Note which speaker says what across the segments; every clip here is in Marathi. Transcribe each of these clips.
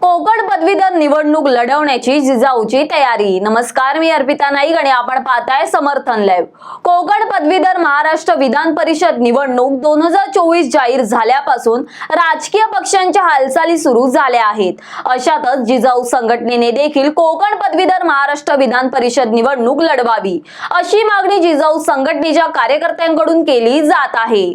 Speaker 1: कोकण पदवीधर निवडणूक लढवण्याची जिजाऊची तयारी. नमस्कार मी अर्पिता नाईक आणि आपण पाहताय समर्थन लाईव्ह कोकण पदवीधर महाराष्ट्र विधान परिषद निवडणूक दोन हजार चोवीस जाहीर झाल्यापासून राजकीय पक्षांच्या हालचाली सुरू झाल्या आहेत. अशातच जिजाऊ संघटनेने देखील कोकण पदवीधर महाराष्ट्र विधान परिषद निवडणूक लढवावी अशी मागणी जिजाऊ संघटनेच्या कार्यकर्त्यांकडून केली जात आहे.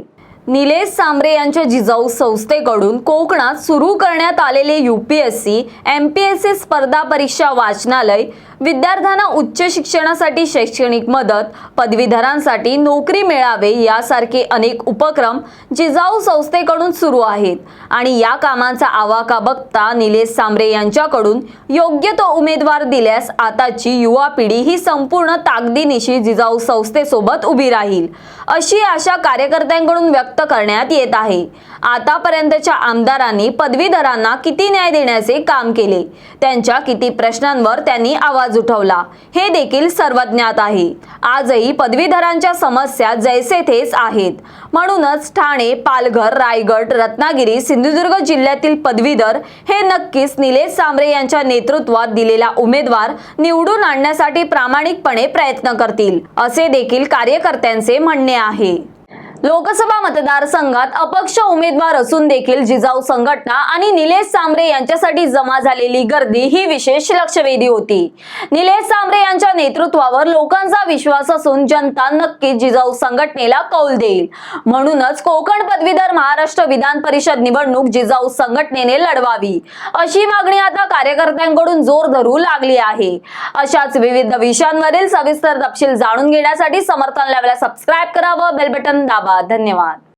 Speaker 1: निलेश सांबरे यांच्या जिजाऊ संस्थेकडून कोकणात सुरू करण्यात आलेले U P S C M P S C स्पर्धा परीक्षा वाचनालय विद्यार्थ्यांना उच्च शिक्षणासाठी शैक्षणिक मदत पदवीधरांसाठी नोकरी मिळावे यासारखे अनेक उपक्रम जिजाऊ संस्थेकडून सुरू आहेत. आणि या कामांचा आवाका बघता निलेश सांबरे यांच्याकडून योग्य तो उमेदवार दिल्यास आताची युवा पिढी ही संपूर्ण ताकदीनिशी जिजाऊ संस्थेसोबत उभी राहील अशी आशा कार्यकर्त्यांकडून व्यक्त करण्यात येत आहे. आतापर्यंतच्या आमदारांनी पदवीधरांना किती न्याय देण्याचे काम केले? त्यांच्या किती प्रश्नांवर त्यांनी आवाज उठवला. हे देखील सर्वज्ञात आहे. आजही पदवीधरांच्या समस्या जैसे थेच आहेत. म्हणूनच ठाणे पालघर रायगड रत्नागिरी सिंधुदुर्ग जिल्ह्यातील पदवीधर हे नक्कीच निलेश सांबरे यांच्या नेतृत्वात दिलेला उमेदवार निवडून आणण्यासाठी प्रामाणिकपणे प्रयत्न करतील असे देखील कार्यकर्त्यांचे म्हणणे आहे. लोकसभा मतदारसंघात अपक्ष उमेदवार असून देखील जिजाऊ संघटना आणि निलेश सांबरे यांच्यासाठी जमा झालेली गर्दी ही विशेष लक्षवेधी होती. निलेश सांबरे यांच्या नेतृत्वावर लोकांचा विश्वास असून जनता नक्की जिजाऊ संघटनेला कौल देईल. म्हणूनच कोकण पदवीधर महाराष्ट्र विधान परिषद निवडणूक जिजाऊ संघटनेने लढवावी. अशी मागणी आता कार्यकर्त्यांकडून जोर धरू लागली आहे. अशाच विविध विषयांवरील सविस्तर तपशील जाणून घेण्यासाठी समर्थन लावल्या सबस्क्राईब करा व बेल बटन दाबा धन्यवाद.